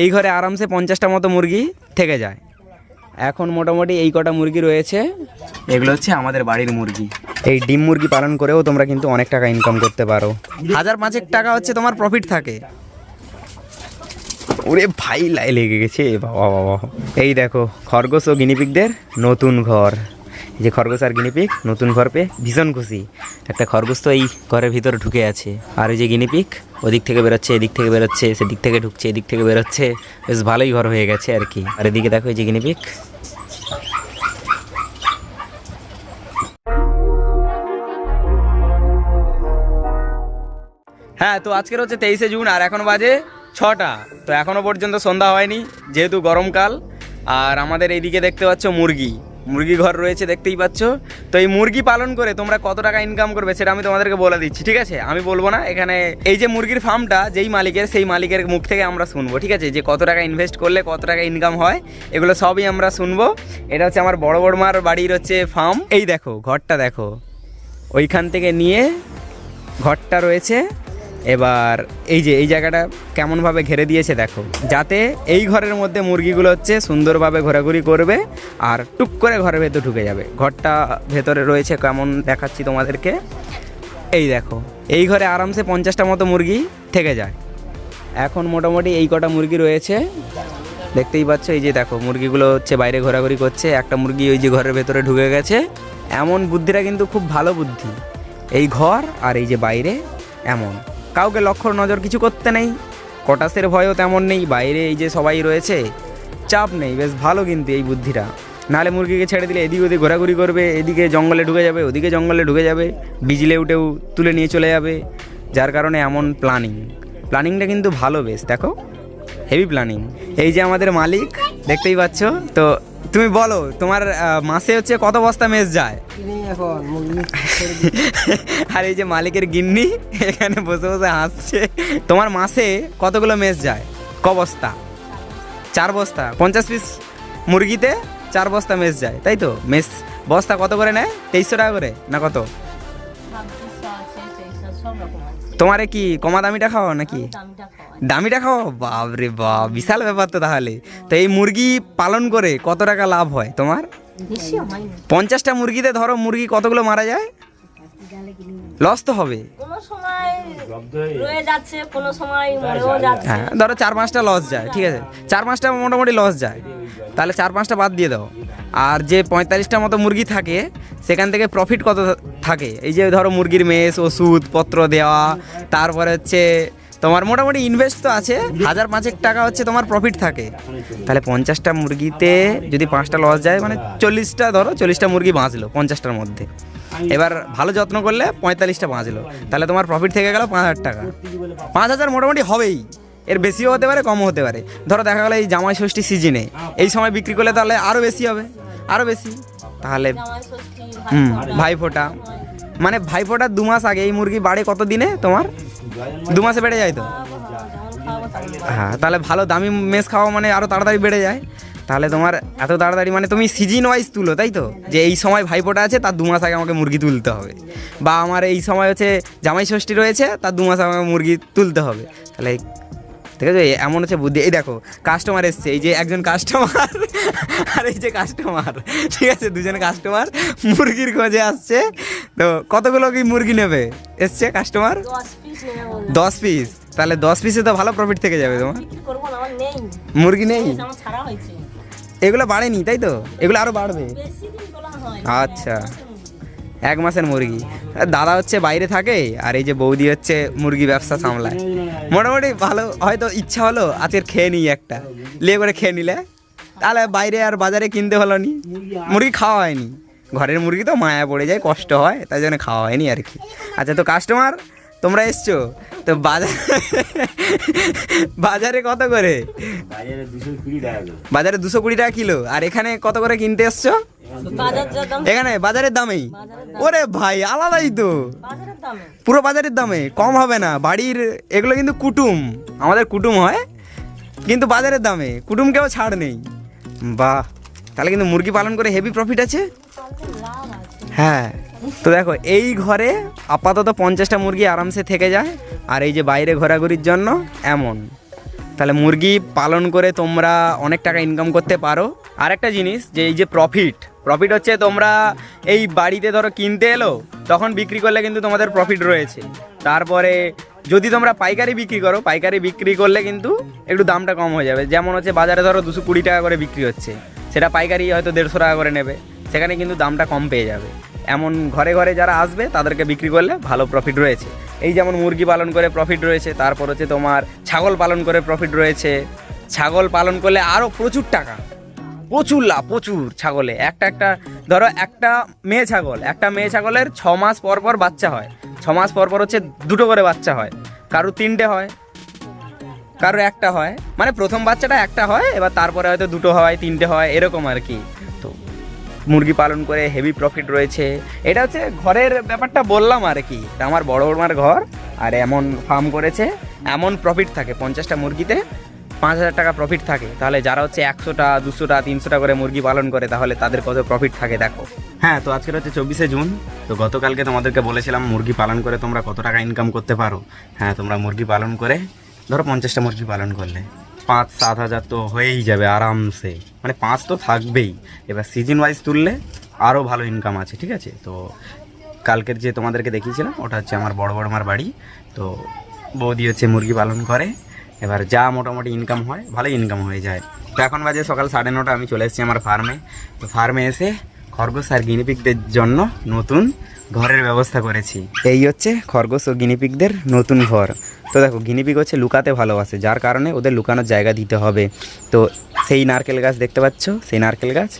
এই ঘরে আরামসে পঞ্চাশটা মতো মুরগি থেকে যায়। এখন মোটামুটি এই কটা মুরগি রয়েছে। এগুলো হচ্ছে আমাদের বাড়ির মুরগি। এই ডিম মুরগি পালন করেও তোমরা কিন্তু অনেক টাকা ইনকাম করতে পারো। হাজার পাঁচেক টাকা হচ্ছে তোমার প্রফিট থাকে। ওরে ভাই, লাই লেগে গেছে। বাবা বাবা এই দেখো, খরগোশ ও গিনিপিকদের নতুন ঘর। যে খরগোশ আর গিনিপিক নতুন ঘর পেয়ে ভীষণ খুশি। একটা খরগোশ তো এই ঘরের ভিতরে ঢুকে আছে। আর ওই যে গিনিপিক ওদিক থেকে বেরোচ্ছে, এদিক থেকে বেরোচ্ছে, সেদিক থেকে ঢুকছে, এদিক থেকে বেরোচ্ছে। বেশ ভালোই ঘর হয়ে গেছে আর কি। আর এদিকে দেখো এই যে গিনিপিক হ্যাঁ তো আজকের হচ্ছে তেইশে জুন আর এখন বাজে ছটা। তো এখনও পর্যন্ত সন্ধ্যা হয়নি, যেহেতু গরমকাল। আর আমাদের এইদিকে দেখতে পাচ্ছ মুরগি। মুরগি ঘর রয়েছে, দেখতেই পাচ্ছ। তো এই মুরগি পালন করে তোমরা কত টাকা ইনকাম করবে সেটা আমি তোমাদেরকে বলে দিচ্ছি, ঠিক আছে? আমি বলব না, এখানে এই যে মুরগির ফার্মটা যেই মালিকের, সেই মালিকের মুখ থেকে আমরা শুনব, ঠিক আছে? যে কত টাকা ইনভেস্ট করলে কত টাকা ইনকাম হয়, এগুলো সবই আমরা শুনব। এটা হচ্ছে আমার বড় বড় মার বাড়ির হচ্ছে ফার্ম এই দেখো, ঘরটা দেখো। ওইখান থেকে নিয়ে ঘরটা রয়েছে। এবার এই যে, এই জায়গাটা কেমনভাবে ঘেরে দিয়েছে দেখো। যাতে এই ঘরের মধ্যে মুরগিগুলো হচ্ছে সুন্দরভাবে ঘোরাঘুরি করবে আর টুক করে ঘরের ভেতর ঢুকে যাবে। ঘরটা ভেতরে রয়েছে কেমন দেখাচ্ছি তোমাদেরকে। এই দেখো, এই ঘরে আরামসে পঞ্চাশটা মতো মুরগি থেকে যায়। এখন মোটামুটি এই কটা মুরগি রয়েছে। দেখতেই পাচ্ছ, এই যে দেখো, মুরগিগুলো হচ্ছে বাইরে ঘোরাঘুরি করছে। একটা মুরগি ওই যে ঘরের ভেতরে ঢুকে গেছে। এমন বুদ্ধিটা কিন্তু খুব ভালো বুদ্ধি। এই ঘর আর এই যে বাইরে, এমন। কাউকে লক্ষ্য নজর কিছু করতে নেই। কটাসের ভয়ও তেমন নেই, বাইরে এই যে সবাই রয়েছে, চাপ নেই, বেশ ভালো কিন্তু এই বুদ্ধিটা। নাহলে মুরগিকে ছেড়ে দিলে এদিক ওদিক ঘোরাঘুরি করবে, এদিকে জঙ্গলে ঢুকে যাবে, ওদিকে জঙ্গলে ঢুকে যাবে, বিজলে উঠেও তুলে নিয়ে চলে যাবে, যার কারণে এমন প্ল্যানিং প্ল্যানিংটা কিন্তু ভালো বেশ, দেখো হেভি প্ল্যানিং এই যে আমাদের মালিক, দেখতেই পাচ্ছ, তো তুমি বলো, তোমার মাসে হচ্ছে কত বস্তা মেস যায়? আর এই যে মালিকের গিন্নি, এখানে বসে বসে হাসছে। তোমার মাসে কতগুলো মেস যায়? ক বস্তা? চার বস্তা। পঞ্চাশ পিস মুরগিতে চার বস্তা মেস যায়, তাই তো? মেস বস্তা কত করে নেয়? তেইশশো টাকা করে, না কত? তোমারে কি কমা দামিটা খাওয়া নাকি? দামিটা খাওয়া বাপরে বাপ, বিশাল ব্যাপার তো তাহলে। তো এই মুরগি পালন করে কত টাকা লাভ হয় তোমার? পঞ্চাশটা মুরগিতে ধরো মুরগি কতগুলো মারা যায়? লস তো হবে। কোনো সময় রয়ে যাচ্ছে কোনো সময় মরেও যাচ্ছে। হ্যাঁ ধরো চার পাঁচটা লস যায় ঠিক আছে। চার পাঁচটা মোটামুটি লস যায়। তাহলে চার পাঁচটা বাদ দিয়ে দাও। আর যে পঁয়তাল্লিশটা মতো মুরগি থাকে সেখান থেকে প্রফিট কত থাকে? এই যে ধরো মুরগির মেস ওষুধ পত্র দেওয়া তারপরে হচ্ছে তোমার মোটামুটি ইনভেস্ট তো আছে হাজার পাঁচেক টাকা হচ্ছে তোমার প্রফিট থাকে। তাহলে পঞ্চাশটা মুরগিতে যদি পাঁচটা লস যায় মানে চল্লিশটা ধরো চল্লিশটা মুরগি বাঁচলো পঞ্চাশটার মধ্যে। এবার ভালো যত্ন করলে পঁয়তাল্লিশটা বাঁচলো। তাহলে তোমার প্রফিট থেকে গেল পাঁচ হাজার টাকা। পাঁচ হাজার মোটামুটি হবেই। এর বেশিও হতে পারে কমও হতে পারে। ধরো দেখা গেলো এই জামাই ষষ্ঠী সিজনে এই সময় বিক্রি করলে তাহলে আরও বেশি হবে আরও বেশি। তাহলে হুম ভাইফোঁটা, মানে ভাইফোঁটার দু মাস আগে এই মুরগি বাড়ে কত দিনে তোমার? দু মাসে বেড়ে যায় তো? হ্যাঁ তাহলে ভালো দামি মেস খাওয়া মানে আরও তাড়াতাড়ি বেড়ে যায়। তাহলে তোমার এত তাড়াতাড়ি মানে তুমি সিজন ওয়াইজ তুলো, তাই তো? যে এই সময় ভাইপোটা আছে, তার দু মাস আগে আমাকে মুরগি তুলতে হবে। বা আমার এই সময় হচ্ছে জামাই ষষ্ঠী রয়েছে, তার দু মাস আগে আমাকে মুরগি তুলতে হবে। তাহলে ঠিক আছে? এমন হচ্ছে বুদ্ধি। এই দেখো কাস্টমার এসছে। এই যে একজন কাস্টমার আর এই যে কাস্টমার ঠিক আছে? দুজন কাস্টমার মুরগির খোঁজে আসছে। তো কতগুলো কি মুরগি নেবে? এসছে কাস্টমার দশ পিস তাহলে দশ পিসে তো ভালো প্রফিট থেকে যাবে তোমার। মুরগি নেই? এগুলো বাড়েনি তাই তো? এগুলো আরও বাড়বে। তোলা হয় আচ্ছা। এক মাসের মুরগি। দাদা হচ্ছে বাইরে থাকে, আর এই যে বৌদি হচ্ছে মুরগি ব্যবসা সামলায়। মোটামুটি ভালো, হয়তো ইচ্ছা হলো আজকের খেয়ে নিই একটা। লিয়ে করে খেয়ে নিলে। তাহলে বাইরে আর বাজারে কিনতে হলো নি। মুরগি খাওয়া হয়নি। ঘরের মুরগি তো মায়া পড়ে যায়, কষ্ট হয়, তাই জন্য খাওয়া হয়নি আর কি। আচ্ছা তো কাস্টমার তোমরা এসছো? তো বাজার বাজারে কত করে? বাজারে দুশো কুড়ি টাকা কিলো। আর এখানে কত করে কিনতে এসছো? বাজার যা দাম। এখানে বাজারের দামেই। ওরে ভাই আলাদাই তো। পুরো বাজারের দামে। কম হবে না। বাড়ির এগুলো কিন্তু কুটুম। আমাদের কুটুম হয়। কিন্তু বাজারের দামে। কুটুমকেও ছাড় নেই। বাহ। তাহলে কিন্তু মুরগি পালন করে হেভি প্রফিট আছে? হ্যাঁ। তো দেখো, এই ঘরে আপাতত পঞ্চাশটা মুরগি আরামসে থেকে যায়, আর এই যে বাইরে ঘোরাঘুরির জন্য এমন। তাহলে মুরগি পালন করে তোমরা অনেক টাকা ইনকাম করতে পারো। আর একটা জিনিস, যে এই যে প্রফিট প্রফিট হচ্ছে তোমরা এই বাড়িতে ধরো কিনতে এলো, তখন বিক্রি করলে কিন্তু তোমাদের প্রফিট রয়েছে। তারপরে যদি তোমরা পাইকারি বিক্রি করো, পাইকারি বিক্রি করলে কিন্তু একটু দামটা কম হয়ে যাবে। যেমন হচ্ছে বাজারে ধরো দুশো কুড়ি টাকা করে বিক্রি হচ্ছে। সেটা পাইকারি হয়তো দেড়শো টাকা করে নেবে। সেখানে কিন্তু দামটা কম পেয়ে যাবে। এমন ঘরে ঘরে যারা আসবে, তাদেরকে বিক্রি করলে ভালো প্রফিট রয়েছে। এই যেমন মুরগি পালন করে প্রফিট রয়েছে, তারপর হচ্ছে তোমার ছাগল পালন করে প্রফিট রয়েছে। ছাগল পালন করলে আরও প্রচুর টাকা। প্রচুর লাভ, প্রচুর ছাগলে। একটা একটা, ধরো একটা মেয়ে ছাগল, একটা মেয়ে ছাগলের ছ মাস পর পর বাচ্চা হয়। ছ মাস পর পর হচ্ছে দুটো করে বাচ্চা হয়। কারও তিনটে হয় কারও একটা হয় মানে প্রথম বাচ্চাটা একটা হয়, এবার তারপরে হয়তো দুটো হয়, তিনটে হয়, এরকম আর কি। তো মুরগি পালন করে হেভি প্রফিট রয়েছে। এটা হচ্ছে ঘরের ব্যাপারটা বললাম আর কি আমার বড় বড়মার ঘর, আর এমন ফার্ম করেছে, এমন প্রফিট থাকে, পঞ্চাশটা মুরগিতে পাঁচ হাজার টাকা প্রফিট থাকে। তাহলে যারা হচ্ছে একশোটা, দুশোটা, তিনশোটা করে মুরগি পালন করে, তাহলে তাদের কত প্রফিট থাকে দেখো। হ্যাঁ তো আজকের হচ্ছে চব্বিশে জুন, তো গতকালকে তোমাদেরকে বলেছিলাম মুরগি পালন করে তোমরা কত টাকা ইনকাম করতে পারো। হ্যাঁ তোমরা মুরগি পালন করে ধরো পঞ্চাশটা মুরগি পালন করলে, পাঁচ, সাত হাজার তো হয়েই যাবে আরামসে। মানে পাঁচ তো থাকবেই। এবার সিজন ওয়াইজ তুললে আরও ভালো ইনকাম আছে, ঠিক আছে? তো কালকের যে তোমাদেরকে দেখিয়েছিলাম, ওটা হচ্ছে আমার বড় বড় মার বাড়ি। তো বৌদি হচ্ছে মুরগি পালন করে। এবার যা মোটামুটি ইনকাম হয় ভালো ইনকাম হয়ে যায়। তো এখন বাজে সকাল সাড়ে নটা, আমি চলে এসেছি আমার ফার্মে তো ফার্মে এসে খরগোশ আর গিনিপিকদের জন্য নতুন ঘরের ব্যবস্থা করেছি। এই হচ্ছে খরগোশ ও গিনিপিকদের নতুন ঘর। তো দেখো গিনিপিক হচ্ছে লুকাতে ভালোবাসে, যার কারণে ওদের লুকানোর জায়গা দিতে হবে। তো সেই নারকেল গাছ দেখতে পাচ্ছ, সেই নারকেল গাছ।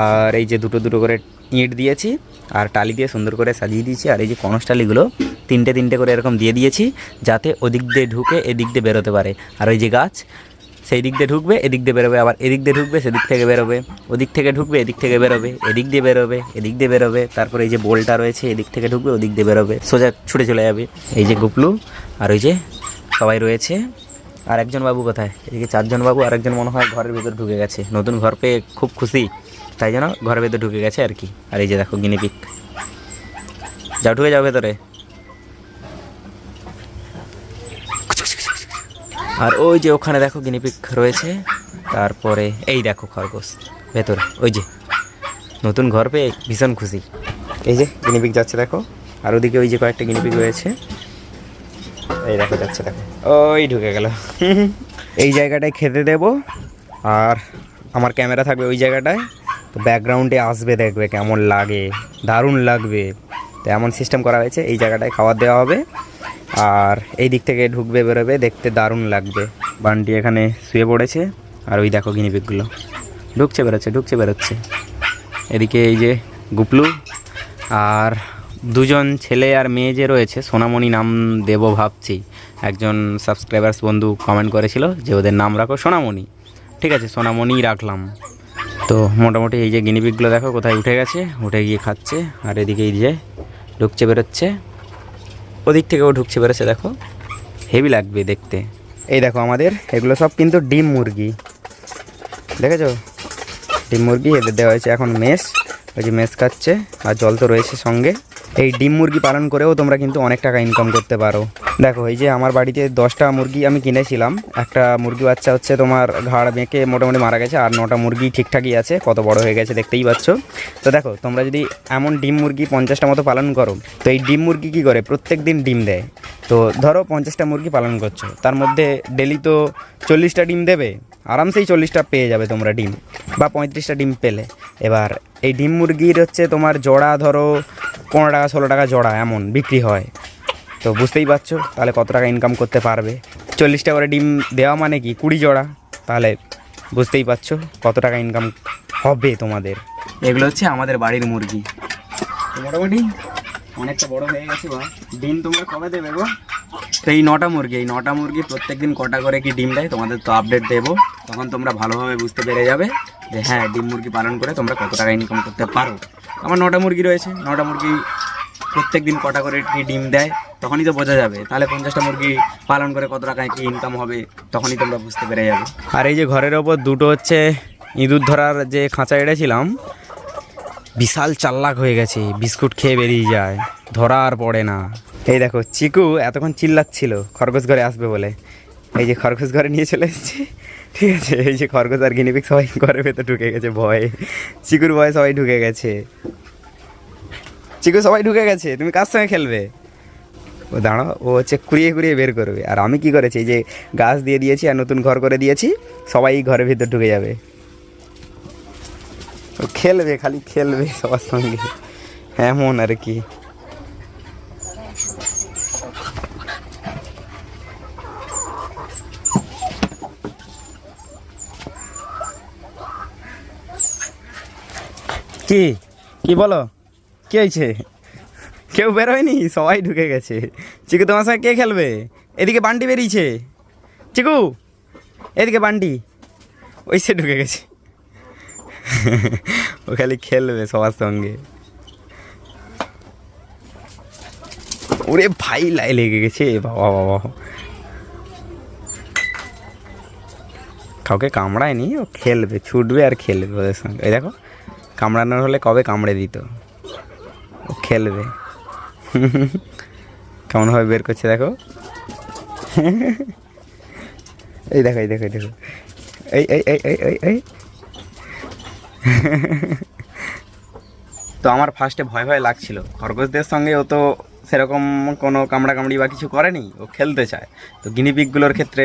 আর এই যে দুটো দুটো করে ইঁট দিয়েছি, আর টালি দিয়ে সুন্দর করে সাজিয়ে দিয়েছি, আর এই যে কনস্টালিগুলো তিনটে তিনটে করে এরকম দিয়ে দিয়েছি, যাতে ওদিক দিয়ে ঢুকে এদিক দিয়ে বেরোতে পারে। আর ওই যে গাছ সেই দিক দিয়ে ঢুকবে, এদিক দিয়ে বেরোবে, আবার এদিক দিয়ে ঢুকবে, সেদিক থেকে বেরোবে, ওদিক থেকে ঢুকবে, এদিক থেকে বেরোবে, এদিক দিয়ে বেরোবে, এদিক দিয়ে বেরোবে, তারপরে এই যে বোলটা রয়েছে এদিক থেকে ঢুকবে, ওদিক দিয়ে বেরোবে, সোজা ছুটে চলে যাবে। এই যে গুপলু আর ওই যে সবাই রয়েছে। আর একজন বাবু কোথায়? এদিকে চারজন বাবু আর একজন মনে হয় ঘরের ভেতর ঢুকে গেছে। নতুন ঘর পেয়ে খুব খুশি। তাই যেন ঘরের ভেতর ঢুকে গেছে আর কি। আর এই যে দেখো গিনিপিক। যাও, ঢুকে যাও ভেতরে। আর ওই যে ওখানে দেখো গিনিপিক রয়েছে। তারপরে এই দেখো খরগোশ। ভেতরে, ওই যে। নতুন ঘর পেয়ে ভীষণ খুশি। এই যে গিনিপিক যাচ্ছে দেখো। আর ওদিকে ওই যে কয়েকটা গিনিপিক রয়েছে। এই দেখো, যাচ্ছে দেখো। ওই ঢুকে গেল। এই জায়গাটায় খেতে দেব। আর আমার ক্যামেরা থাকবে ওই জায়গাটায়। তো ব্যাকগ্রাউন্ডে আসবে, দেখবে কেমন লাগে। দারুণ লাগবে। তো এমন সিস্টেম করা হয়েছে। এই জায়গাটায় খাবার দেওয়া হবে। আর এই দিক থেকে ঢুকবে, বেরোবে, দেখতে দারুণ লাগবে। বানটি এখানে শুয়ে পড়েছে, আর ওই দেখো গিনিপিকগুলো ঢুকছে, বেরোচ্ছে ঢুকছে, বেরোচ্ছে। এদিকে এই যে গুপলু আর দুজন ছেলে আর মেয়ে যে রয়েছে, সোনামণি নাম দেবো ভাবছি। একজন সাবস্ক্রাইবার্স বন্ধু কমেন্ট করেছিল যে ওদের নাম রাখো সোনামণি। ঠিক আছে সোনামণিই রাখলাম। তো মোটামুটি এই যে গিনিপিকগুলো দেখো কোথায় উঠে গেছে, উঠে গিয়ে খাচ্ছে, আর এদিকে এই যে ঢুকছে, বেরোচ্ছে। ওদিক থেকেও ঢুকছে, বেরোচ্ছে, দেখো। হেভি লাগবে দেখতে। এই দেখো আমাদের, এগুলো সব কিন্তু ডিম মুরগি। দেখেছ? ডিম মুরগি, এদের দেওয়া হয়েছে এখন মেস। ওই যে মেস খাচ্ছে, আর জল তো রয়েছে সঙ্গে। এই ডিম মুরগি পালন করেও তোমরা কিন্তু অনেক টাকা ইনকাম করতে পারো। দেখো, এই যে আমার বাড়িতে দশটা মুরগি আমি কিনেছিলাম। একটা মুরগি বাচ্চা হচ্ছে তোমার ঘাড় বেঁকে মোটামুটি মারা গেছে, আর নটা মুরগি ঠিকঠাকই আছে, কত বড় হয়ে গেছে দেখতেই পাচ্ছ। তো দেখো, তোমরা যদি এমন ডিম মুরগি পঞ্চাশটা মতো পালন করো, তো এই ডিম মুরগি কী করে? প্রত্যেক দিন ডিম দেয়। তো ধরো পঞ্চাশটা মুরগি পালন করছ, তার মধ্যে ডেলি তো চল্লিশটা ডিম দেবে, আরামসেই চল্লিশটা পেয়ে যাবে তোমরা ডিম, বা পঁয়ত্রিশটা ডিম পেলে। এবার এই ডিম মুরগির হচ্ছে তোমার জোড়া ধরো, পনেরো টাকা, ষোলো টাকা জোড়া এমন বিক্রি হয়। তো বুঝতেই পারছ তাহলে কত টাকা ইনকাম করতে পারবে। চল্লিশটা করে ডিম দেওয়া মানে কি? কুড়ি জোড়া। তাহলে বুঝতেই পারছ কত টাকা ইনকাম হবে তোমাদের। এগুলো হচ্ছে আমাদের বাড়ির মুরগি। মোটামুটি অনেকটা বড় হয়ে গেছে বা। ডিম তোমরা কবে দেবে গো? তো এই নটা মুরগি এই নটা মুরগি প্রত্যেক দিন কটা করে কি ডিম দেয় তোমাদের তো আপডেট দেবো। তখন তোমরা ভালোভাবে বুঝতে পেরে যাবে যে হ্যাঁ ডিম মুরগি পালন করে তোমরা কত টাকা ইনকাম করতে পারো। আমার নটা মুরগি রয়েছে নটা মুরগি প্রত্যেক দিন কটা করে কি ডিম দেয়, তখনই তো বোঝা যাবে। তাহলে পঞ্চাশটা মুরগি পালন করে কত টাকায় কি ইনকাম হবে, তখনই তোমরা বুঝতে পেরে যাবে। আর এই যে ঘরের ওপর দুটো হচ্ছে ইঁদুর ধরার যে খাঁচা এড়েছিলাম, বিশাল চাল্লাক হয়ে গেছে, বিস্কুট খেয়ে বেরিয়ে যায় ধরা আর পড়ে না। এই দেখো, চিকু এতক্ষণ চিল্লাচ্ছিল, খরগোশ ঘরে আসবে বলে। এই যে খরগোশ ঘরে নিয়ে চলে এসেছে, ঠিক আছে? এই যে খরগোশ আর গিনিপিক সবাই ঘরের ভেতর ঢুকে গেছে, ভয়ে। চিকুর ভয়ে সবাই ঢুকে গেছে। চিকু সবাই ঢুকে গেছে, তুমি কার সঙ্গে খেলবে? ও, দাঁড়াও, ও হচ্ছে কুড়িয়ে কুড়িয়ে বের করবে। আর আমি কি করেছি যে গাছ দিয়ে দিয়েছি আর নতুন ঘর করে দিয়েছি, সবাই ঘরের ভিতর ঢুকে যাবে। ও, খেলবে, খালি খেলবে সবার সঙ্গে। এমন আর কি। কি? কি বলো? কি হয়েছে কেউ বেরোয়নি সবাই ঢুকে গেছে। চিকু, তোমার সঙ্গে কে খেলবে? এদিকে বান্টি বেরিয়েছে। চিকু, এদিকে বান্টি। ওই সে ঢুকে গেছে। ও খালি খেলবে সবার সঙ্গে। ওরে ভাই লাই লেগে গেছে। বাবা বাবা। কাউকে কামড়ায়নি, ও খেলবে, ছুটবে আর খেলবে ওদের সঙ্গে। দেখো, কামড়ানোর হলে কবে কামড়ে দিত? ও খেলবে। কেমনভাবে বের করছে দেখো। এই দেখো এই দেখো এই দেখো। এই এই এই এই এই এই। তো আমার ফার্স্টে ভয় ভয় লাগছিল। খরগোশদের সঙ্গে ও তো সেরকম কোনো কামড়া কামড়ি বা কিছু করেনি, ও খেলতে চায়। তো গিনিপিকগুলোর ক্ষেত্রে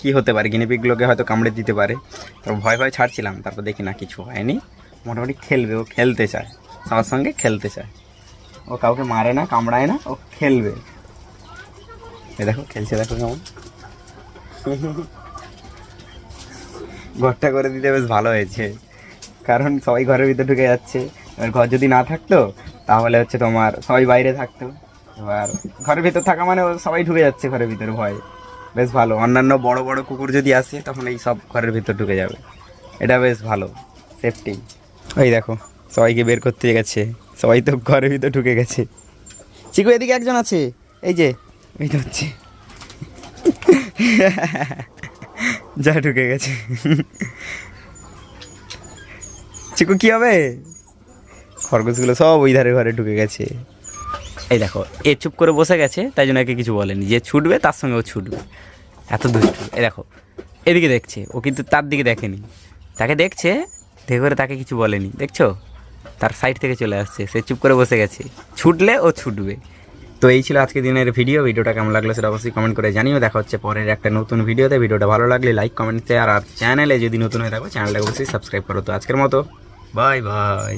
কি হতে পারে? গিনিপিকগুলোকে হয়তো কামড়ে দিতে পারে। তো ভয় ভয় ছাড়ছিলাম, তারপর দেখি না, কিছু হয়নি। মোটামুটি খেলবে, ও খেলতে চায়, আমার সঙ্গে খেলতে চায়। ও কাউকে মারে না, কামড়ায় না, ও খেলবে। এ দেখো, খেলছে দেখো কেমন। ঘরটা করে দিতে বেশ ভালো হয়েছে। কারণ সবাই ঘরের ভিতরে ঢুকে যাচ্ছে। এবার ঘর যদি না থাকতো, তাহলে হচ্ছে তোমার সবাই বাইরে থাকতো। এবার ঘরের ভিতর থাকা মানে সবাই ঢুকে যাচ্ছে ঘরের ভিতরে, ভয়। বেশ ভালো। অন্যান্য বড় বড় কুকুর যদি আসে, তখন এই সব ঘরের ভিতর ঢুকে যাবে। এটা বেশ ভালো। সেফটি ওই দেখো, সবাইকে বের করতে গেছে। সবাই তো ঘরের ভিতর ঢুকে গেছে। চিকু, এদিকে একজন আছে। এই যে, এই তো হচ্ছে। যা ঢুকে গেছে। চিকু, কি হবে? খরগোশগুলো সব ওই ধারে ঘরে ঢুকে গেছে। এই দেখো, এ চুপ করে বসে গেছে, তাই জন্য একে কিছু বলেনি। যে ছুটবে, তার সঙ্গে ও ছুটবে। এত দুষ্টু। এই দেখো, এদিকে দেখছে। ও কিন্তু তার দিকে দেখেনি। তাকে দেখছে, দেখে করে তাকে কিছু বলেনি। দেখছ? তার সাইড থেকে চলে আসছে। সে চুপ করে বসে গেছে। ছুটলে ও ছুটবে। তো এই ছিল আজকে দিনের ভিডিও ভিডিওটা কেমন লাগল সেটা অবশ্যই কমেন্ট করে জানিও। দেখা হচ্ছে পরের একটা নতুন ভিডিওতে ভিডিওটা ভালো লাগলে লাইক কমেন্ট আর চ্যানেলে যদি নতুন হয়ে থাকো চ্যানেলটা অবশ্যই সাবস্ক্রাইব করো। তো আজকের মতো বাই বাই